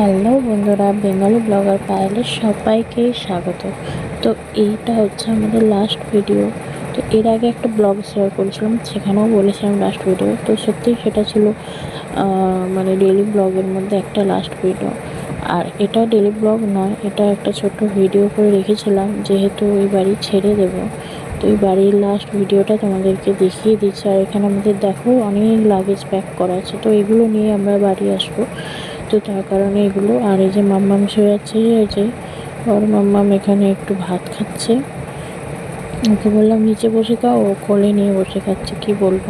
Hello বন্ধুরা, Bengali blogger পায়েলের সবাইকে স্বাগত। তো এইটা হচ্ছে আমাদের লাস্ট ভিডিও তো এর আগে একটা ব্লগ শেয়ার করেছিলাম, সেখানেও বলেছিলাম লাস্ট ভিডিও তো সত্যিই সেটা ছিল মানে ডেলি ব্লগের মধ্যে একটা লাস্ট ভিডিও আর এটা ডেলি ব্লগ নয়, এটা একটা ছোট্ট ভিডিও করে রেখেছিলাম, যেহেতু ওই বাড়ি ছেড়ে দেবো। তো এই বাড়ির লাস্ট ভিডিওটা তোমাদেরকে দেখিয়ে দিচ্ছি। আর এখানে আমাদের দেখো অনেক লাগেজ প্যাক করা আছে। তো এগুলো নিয়ে আমরা বাড়ি আসব। তো তার কারণে এগুলো। আর এই যে মাম্মাম শুয়ে আছে, এই যে ওর মাম্মাম এখানে একটু ভাত খাচ্ছে। ওকে বললাম, নিচে বসে খাও, ও কোলে নিয়ে বসে খাচ্ছে, কি বলব?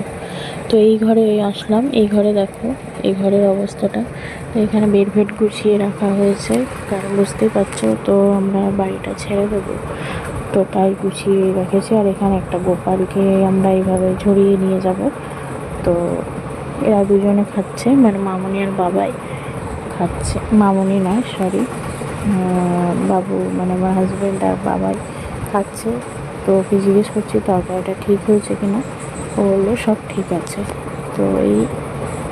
তো এই ঘরে আসলাম। এই ঘরে দেখো, এই ঘরের অবস্থাটা। তো এখানে বেড ফেড গুছিয়ে রাখা হয়েছে, কারণ বুঝতেই পারছ তো আমরা বাড়িটা ছেড়ে দেবো। তো তাই গুছিয়ে রেখেছি। আর এখানে একটা গোপালকে আমরা এইভাবে ঝরিয়ে নিয়ে যাব। তো এরা দুজনে খাচ্ছে মানে মামনি আর বাবাই। খাচ্ছে। মামনি নয় সরি বাবু মানে আমার হাজব্যান্ড আর বাবাই খাচ্ছে। তো ওকে জিজ্ঞেস করছি, তরকারিটা ঠিক হয়েছে কি না ও বলল, সব ঠিক আছে। তো এই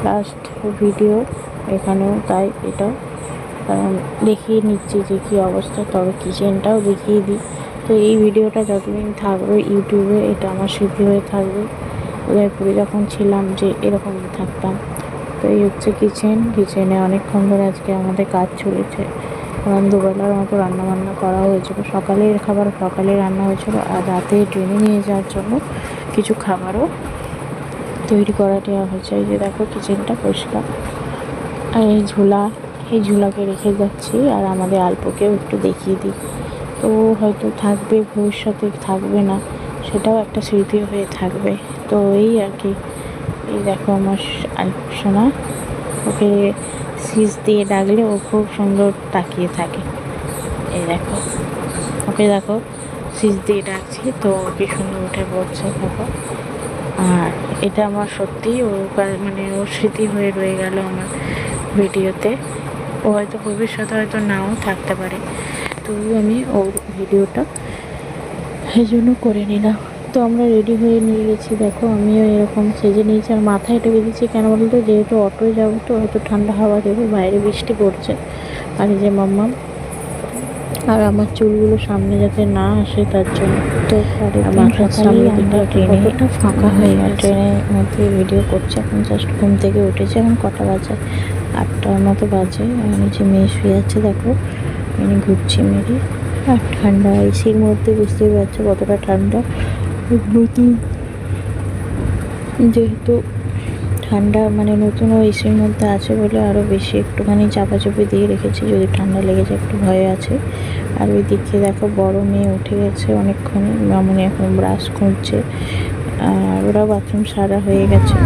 লাস্ট ভিডিও এখানেও তাই এটা। কারণ দেখিয়ে নিচ্ছি যে কী অবস্থা, তবে কিচেনটাও দেখিয়ে দিই। তো এই ভিডিওটা যতদিন থাকবে ইউটিউবে এটা আমার স্মৃতি হয়ে থাকবে। উদয়পুরে যখন ছিলাম যে এরকম থাকতাম। তো এই হচ্ছে কিচেন কিচেনে অনেকক্ষণ ধরে আজকে আমাদের কাজ চলেছে। কারণ দুবেলার মতো রান্নাবান্না করা হয়েছিল। সকালের খাবার সকালে রান্না হয়েছিল আর রাতে ট্রেনে নিয়ে যাওয়ার জন্য কিছু খাবারও তৈরি করা দেওয়া হয়েছে। এই যে দেখো কিচেনটা পরিষ্কার। আর এই ঝোলা, এই ঝোলাকে রেখে যাচ্ছি আর আমাদের আলপোকেও একটু দেখিয়ে দিই। তো হয়তো থাকবে, ভবিষ্যতে থাকবে না, সেটাও একটা স্মৃতি হয়ে থাকবে। তো এই আর কি। এই দেখো আমার সোনা ওকে সিজ দিয়ে ডাকলে ও খুব সুন্দর তাকিয়ে থাকে। এই দেখো। ওকে দেখো, সিজ দিয়ে ডাকছি তো ওকে সুন্দর উঠে পড়ছে, দেখো। আর এটা আমার সত্যি ও মানে ও স্মৃতি হয়ে রয়ে গেল আমার ভিডিওতে। ও হয়তো ভবিষ্যতে হয়তো নাও থাকতে পারে। তো আমি ওর ভিডিওটা সেই জন্য করে নিলাম। তো আমরা রেডি হয়ে নিয়ে গেছি। দেখো আমিও এরকম সেজে নিয়েছি আর মাথায় এটা বেঁধেছি। কেন বলতো? যেহেতু অটোয় যাব তো হয়তো ঠান্ডা হাওয়া দেবে বাইরে বৃষ্টি পড়ছে। আর এই যে মাম্মাম আর আমার চুলগুলো সামনে যাতে না আসে তার জন্য। তো মাথার সামনে ফাঁকা হয়ে গেছে? ট্রেনের মধ্যে ভিডিও করছে। এখন জাস্ট ঘুম থেকে উঠেছে। এখন কটা বাজে? আটটার মতো বাজে। আর নিচে মেয়ে শুয়ে আছে দেখো। আমি ঘুরছি মেরে আর ঠান্ডা এসির মধ্যে বুঝতেই পারছ কতটা ঠান্ডা। নতুন। যেহেতু ঠান্ডা মানে নতুন ও এসির মধ্যে আছে বলে আরও বেশি একটুখানি চাপাচাপি দিয়ে রেখেছি, যদি ঠান্ডা লেগে যায় একটু ভয় আছে। আর ওই দিকে দেখো বড় মেয়ে উঠে গেছে অনেকক্ষণ, মামনি এখন ব্রাশ করছে আর ওরা বাথরুম সারা হয়ে গেছে।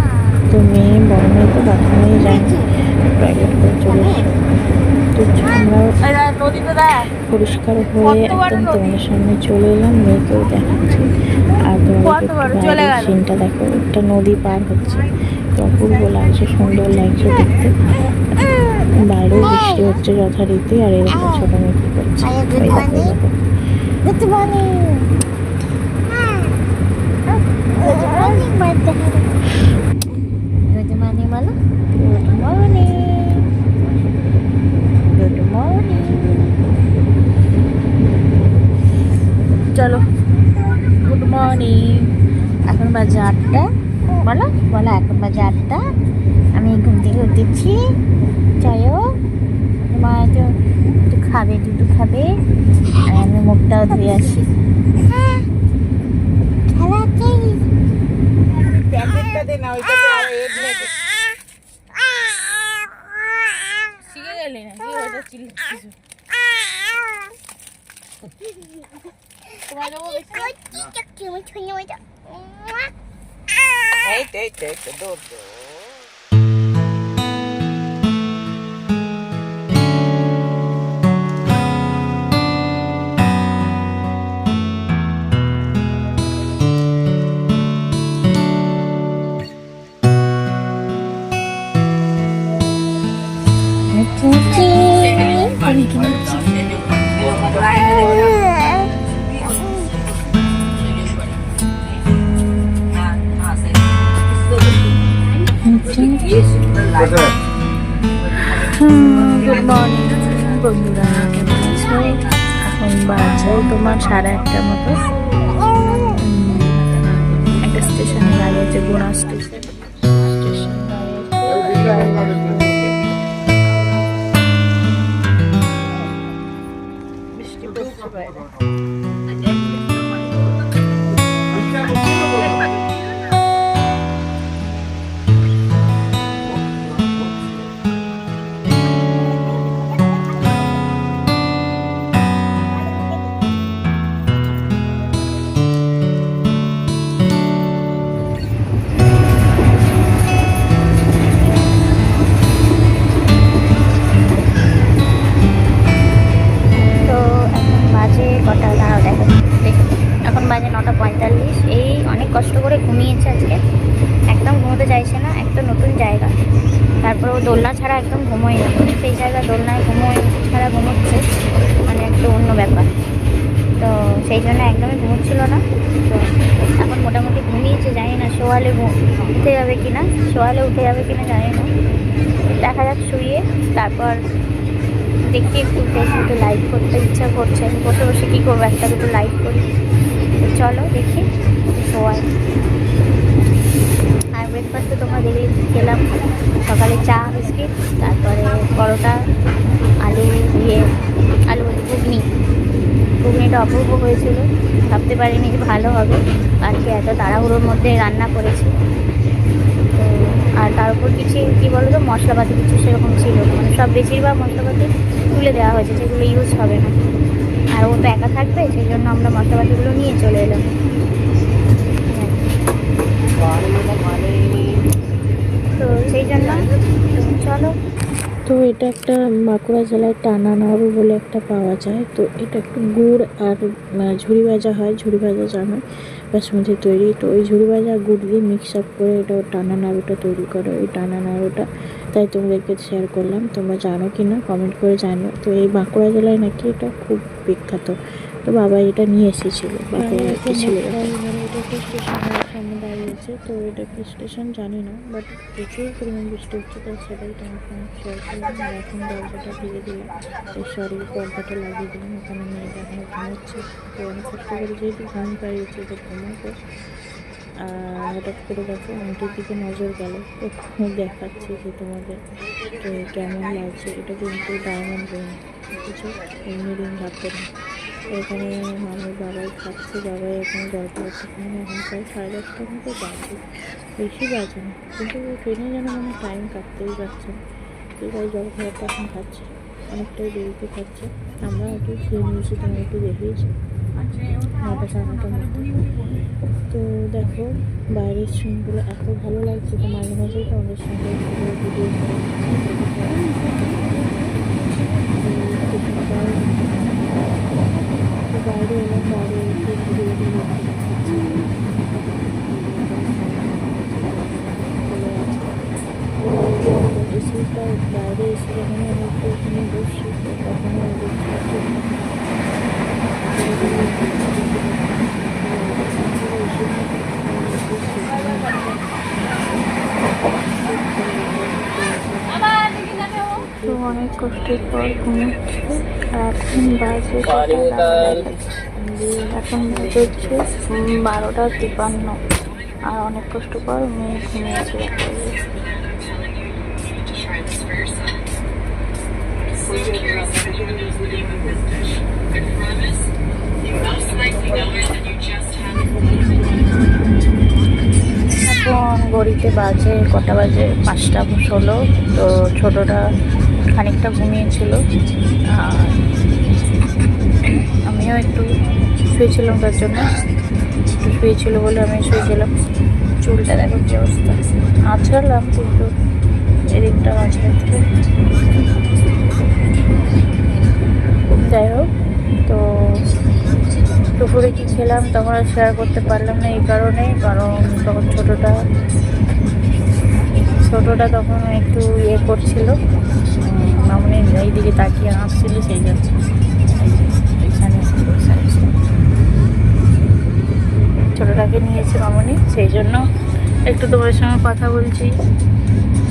তো মেয়ে, বড় মেয়ে তো বাথরুমেই যায়নি প্রাইভেট করে চলে আমরা পরিষ্কার হয়ে একদম তোমাদের সামনে চলে এলাম মেয়েকেও দেখাচ্ছি। আর তোমাদের সিনটা দেখো একটা নদী পার হচ্ছে। তো অপূর্ব লাগছে সুন্দর লাগছে দেখতে। বাইরেও বৃষ্টি হচ্ছে যথারীতি আর এরকম ছোট মেয়ে করছে ওই দেখো, ওই দেখো। Good morning. Good morning, Mother. Good morning, Mala. Good morning. Good morning. চলো গুড মর্নিং এখন বাজে আটটা। বলো বলো, এখন বাজে আটটা। আমি ঘুম থেকে উঠেছি। চাইও মা তো একটু খাবে, দুধু খাবে। আর আমি মুখটাও ধুয়ে আসি। শিখে এই তো এই তো এই গুড মর্নিং বন্ধুরা এখন বাজে তোমার সাড়ে একটা মতো। একটা স্টেশনে দাঁড়িয়ে আছে গুণা স্টেশন স্টেশন দাঁড়িয়ে তারপরে দোলনা ছাড়া একদম ঘুমোয় না। সেই জায়গায় দোলনায় ঘুমোয়, ছাড়া ঘুমোচ্ছে মানে একটু অন্য ব্যাপার। তো সেই জন্য একদমই ঘুমোচ্ছিল না। তো এখন মোটামুটি ঘুমিয়েছে, জানি না শোয়ালে উঠে যাবে কি না শোয়ালে উঠে যাবে কি না জানি না। দেখা যাক শুয়ে তারপর দেখি একটু ফেসবুকে লাইভ করতে ইচ্ছা করছে। বসে বসে কী করব? একটা দুটো লাইভ করি। চলো দেখি, শোয়াই। আর ব্রেকফাস্টে তোমরা দেখলে খেলাম সকালে চা, বিস্কিট, তারপরে পরোটা, আলু দিয়ে আলু ঘুগনি। ঘুগনিটা অপূর্ব হয়েছিল। ভাবতে পারিনি যে ভালো হবে। আজকে এত তাড়াহুড়োর মধ্যে রান্না করেছি। তো, আর তার উপর কিছু, কী বলো তো মশলাপাতি কিছু সেরকম ছিল। মানে সব বেশিরভাগ মশলাপাতি তুলে দেওয়া হয়েছে, যেগুলো ইউজ হবে না। আর ও তো একা থাকবে, সেই জন্য আমরা মশলাপাতিগুলো নিয়ে চলে এলাম। তো সেই জন্য চলো তো এটা একটা বাঁকুড়া জেলায় টানা নাড়ু বলে একটা পাওয়া যায়। তো এটা একটু গুড় আর ঝুড়ি ভাজা হয় ঝুড়ি ভাজা জানো বাসমতি তৈরি। তো ওই ঝুড়ি ভাজা গুড় দিয়ে মিক্স আপ করে এটা টানা নাড়ুটা তৈরি করে ওই টানা নাড়ুটা তাই তোমাদেরকে শেয়ার করলাম তোমরা জানো কি না কমেন্ট করে জানো তো এই বাঁকুড়া জেলায় নাকি এটা খুব বিখ্যাত। তো বাবা এটা নিয়ে এসেছিল বাঁকুড়া ছিল দাঁড়িয়েছে তো এটা স্টেশন জানি না বাট প্রচুর পরিমাণ বৃষ্টি হচ্ছে, তাই সেটাই তোমার শেয়ার করলাম। আর এখন দরজাটা দিয়ে দিলাম এই সরি, পর্দাটা লাগিয়ে দিলাম, এখানে মেয়েটা এখনও ঘুমোচ্ছে। তো অনেক কষ্ট করে যেহেতু ঘুম পাইয়েছে, তো ঘুমাবো। আর হঠাৎ করে দেখো আংটির দিকে নজর গেল তো দেখাচ্ছি যে তোমাদের তো কেমন লাগছে। এটা কিন্তু ডায়মন্ড রিং কিছু এমনি রিং ভাবতে না এখানে মামির বাবাই খাচ্ছে, বাবাই এখানে গল্প করছে এখানে প্রায় সাড়ে দশটার মতো বাজে, বেশি বাজে না। কিন্তু ট্রেনে যেন মানে টাইম কাটতেই না। তো তাই জল খাবারটা এখন খাচ্ছে, অনেকটাই দেরিতে খাচ্ছে। আমরা একটু খেয়ে নিয়েছি তোমার একটু দেখিয়েছি। নটা সাড়ে নটার মধ্যে তো দেখো, বাইরের সিনগুলো এত ভালো লাগছে, তো মাঝে মাঝেই তো আমাদের সঙ্গে ভিডিও বাইরে এলাম বাইরে এসে ভিডিও এসিটা বাইরে এসে যখন আমি একটু ওখানে বসি তখন তো অনেক কষ্টের পর ঘুমাচ্ছে। এখন বাজে এখন হচ্ছে বারোটা তিপান্ন। আর অনেক কষ্ট পর মেয়ে ঘুমিয়েছে। এখন ঘড়িতে বাজে কটা বাজে? পাঁচটা ষোলো। তো ছোটোটা খানিকটা ঘুমিয়েছিল। আমিও একটু শুয়েছিলাম তার জন্য। একটু শুয়েছিল বলে আমি শুয়েছিলাম। চুলটা দেখো কি অবস্থা। আছড়ালাম কিন্তু এদিকটা মাঝখানে যাই হোক, তো দুপুরে কি খেলাম তখন আর শেয়ার করতে পারলাম না এই কারণে, কারণ তখন ছোটোটা ছোটোটা তখন একটু ইয়ে করছিল। মামনি এইদিকে তাকিয়ে হাসছিল, সেই জন্য এই। ছোটোটাকে নিয়েছে মামনি, সেই জন্য একটু তোমার সঙ্গে কথা বলছি।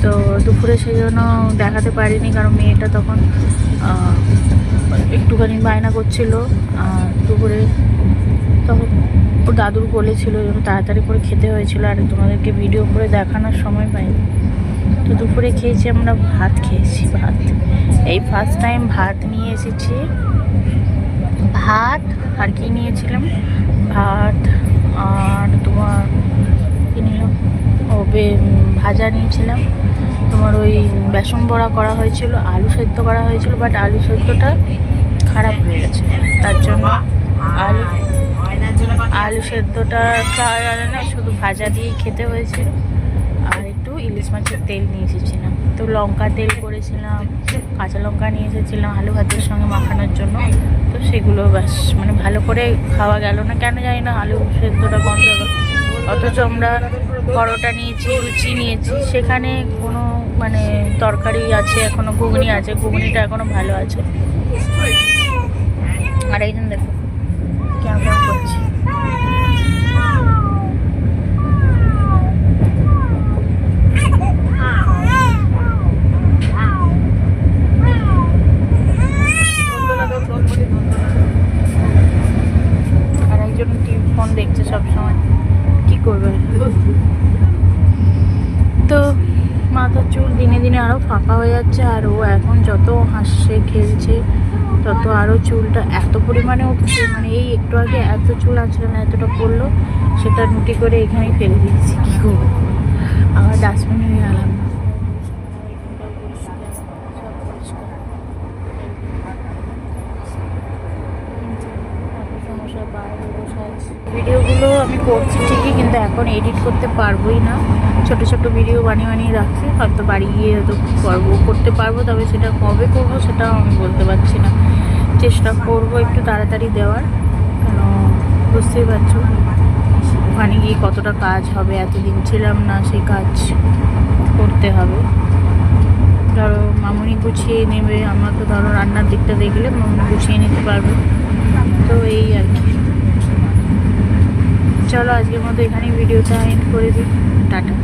তো দুপুরে সেই জন্য দেখাতে পারিনি, কারণ মেয়েটা তখন একটুখানি বায়না করছিল দুপুরে তখন ওর দাদুর কোলে ছিল, ওই জন্য তাড়াতাড়ি করে খেতে হয়েছিল, আর তোমাদেরকে ভিডিও করে দেখানোর সময় পাইনি। তো দুপুরে খেয়েছি আমরা, ভাত খেয়েছি, ভাত। এই ফার্স্ট টাইম ভাত নিয়ে এসেছি। ভাত আর কি নিয়েছিলাম? ভাত আর তোমার কি নিলাম ও ভাজা নিয়েছিলাম। তোমার ওই বেসন বড়া করা হয়েছিল, আলু সেদ্ধ করা হয়েছিল বাট আলু সেদ্ধটা খারাপ হয়ে গেছে। তার জন্য আলু আলু সেদ্ধটা খাওয়া না, শুধু ভাজা দিয়েই খেতে হয়েছিল। আর একটু ইলিশ মাছের তেল নিয়ে এসেছিলাম। তো লঙ্কা তেল করেছিলাম, কাঁচা লঙ্কা নিয়ে এসেছিলাম, আলু ভাতের সঙ্গে মাখানোর জন্য। তো সেগুলো ব্যাস মানে ভালো করে খাওয়া গেল না, কেন জানি না আলু সেদ্ধটা গন্ধ হলো অথচ আমরা পরোটা নিয়েছি, লুচি নিয়েছি, সেখানে কোনো মানে তরকারি আছে, এখনও ঘুগনি আছে, ঘুগনিটা এখনও ভালো আছে। আর একজন দেখো, কেমন করছে। ফোন দেখছে সবসময়। কি করবে? তো মাথার চুল দিনে দিনে আরও ফাঁকা হয়ে যাচ্ছে, আর ও এখন যত হাসছে, খেলছে, তত আরও চুলটা এত পরিমাণে উঠছে মানে এই একটু আগে এত চুল আসলে না, এতটা পড়ল, সেটা রুটি করে এখানেই ফেলে দিয়েছি। কী করব? আবার ডাস্টবিনে নিয়ে গেলাম। ভিডিওগুলো আমি করছি ঠিকই, কিন্তু এখন এডিট করতে পারবোই না। ছোট ছোট ভিডিও বানিয়ে বানিয়ে রাখছি, হয়তো বাড়ি গিয়ে হয়তো করব করতে পারব, তবে সেটা কবে করব সেটাও আমি বলতে পারছি না। চেষ্টা করব একটু তাড়াতাড়ি দেওয়ার, কেন বুঝতেই পারছ? ওখানে গিয়ে কতটা কাজ হবে, এতদিন ছিলাম না সেই কাজ করতে হবে। ধরো, মামুনি গুছিয়ে নেবে, আমার তো ধরো রান্নার দিকটা দেখলে মামুনি গুছিয়ে নিতে পারবে। তো এই আর কি। চলো আজকের মতো এখানেই ভিডিওটা এন্ড করে দিই। টাটা।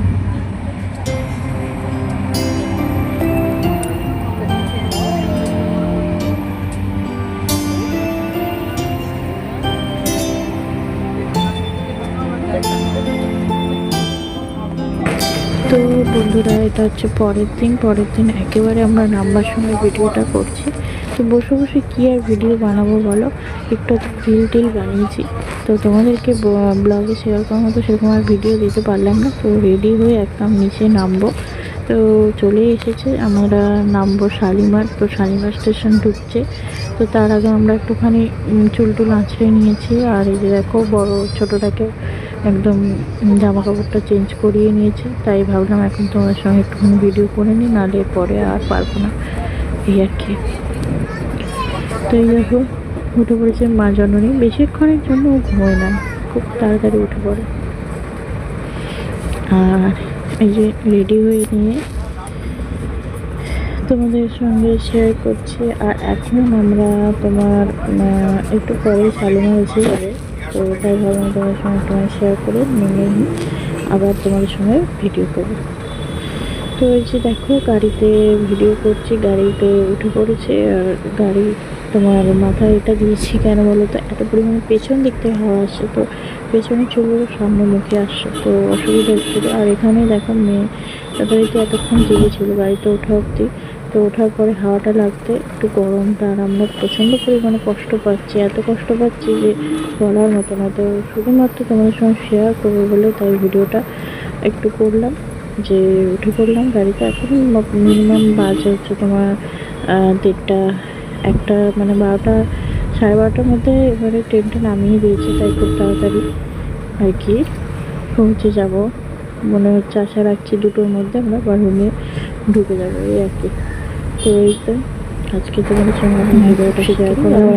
তো বন্ধুরা, এটা হচ্ছে পরের দিন। পরের দিন একেবারে আমরা নাম্বার সময় ভিডিওটা করছি। তো বসে বসে কী আর ভিডিও বানাবো বলো? একটু রিল টিল বানিয়েছি। তো তোমাদেরকে ব্লগে সেরকম মতো সেরকম আর ভিডিও দিতে পারলাম না। তো রেডি হয়ে একদম নিচে নামবো। তো চলে এসেছে, আমরা নামবো শালিমার। তো শালিমার স্টেশন ঢুকছে। তো তার আগে আমরা একটুখানি চুল টুল আঁচড়ে নিয়েছি। আর এই যে দেখো, বড় ছোটোটাকে একদম জামা কাপড়টা চেঞ্জ করিয়ে নিয়েছি। তাই ভাবলাম এখন তোমার সঙ্গে একটুখানি ভিডিও করে নিই, নাহলে পরে আর পারব না। এই আর কি। তো এই দেখো, উঠে পড়েছে মা জননী। বেশিক্ষণের জন্য ঘুমোয় না, খুব তাড়াতাড়ি উঠে পড়ে। আর এই যে রেডি হয়ে নিয়ে তোমাদের সঙ্গে শেয়ার করছি। আর এখন আমরা তোমার একটু পরে শালিমা হয়েছে যাবে। তো তাই ভাবলাম তোমার সঙ্গে তোমার শেয়ার করে নিয়ে আবার তোমাদের সঙ্গে ভিডিও করব। তো এই যে দেখো, গাড়িতে ভিডিও করছি, গাড়িতে উঠে পড়েছে। আর গাড়ি তোমার মাথায় এটা দিয়েছি কেন বলো তো? এত পরিমাণে পেছন দিক থেকে হাওয়া আসছে, তো পেছনে চুলগুলো সামনে মুখে আসছে, তো অসুবিধা হচ্ছিল আর এখানে দেখো মেয়ে তাদেরকে এতক্ষণ জেগেছিল গাড়িতে ওঠা অব্দি তো ওঠার পরে হাওয়াটা লাগতে একটু গরমটা আর আমরা প্রচণ্ড পরিমাণে কষ্ট পাচ্ছি, এত কষ্ট পাচ্ছি যে বলার মতো না। তো শুধুমাত্র তোমাদের সঙ্গে শেয়ার করব বলে তাই ভিডিওটা একটু করলাম, যে উঠে পড়লাম গাড়িতে। এখন মিনিমাম বাজে হচ্ছে তোমার দেড়টা একটা মানে বারোটা সাড়ে বারোটার মধ্যে এবারে ট্রেনটা নামিয়ে দিয়েছে তাই খুব তাড়াতাড়ি আর কি পৌঁছে যাব। মনে হচ্ছে আশা রাখছি দুটোর মধ্যে আমরা বা রুমে ঢুকে যাব এই আর কি। তো এই তো আজকে তোমাদের সঙ্গে ভিডিওটা শেয়ার করলাম।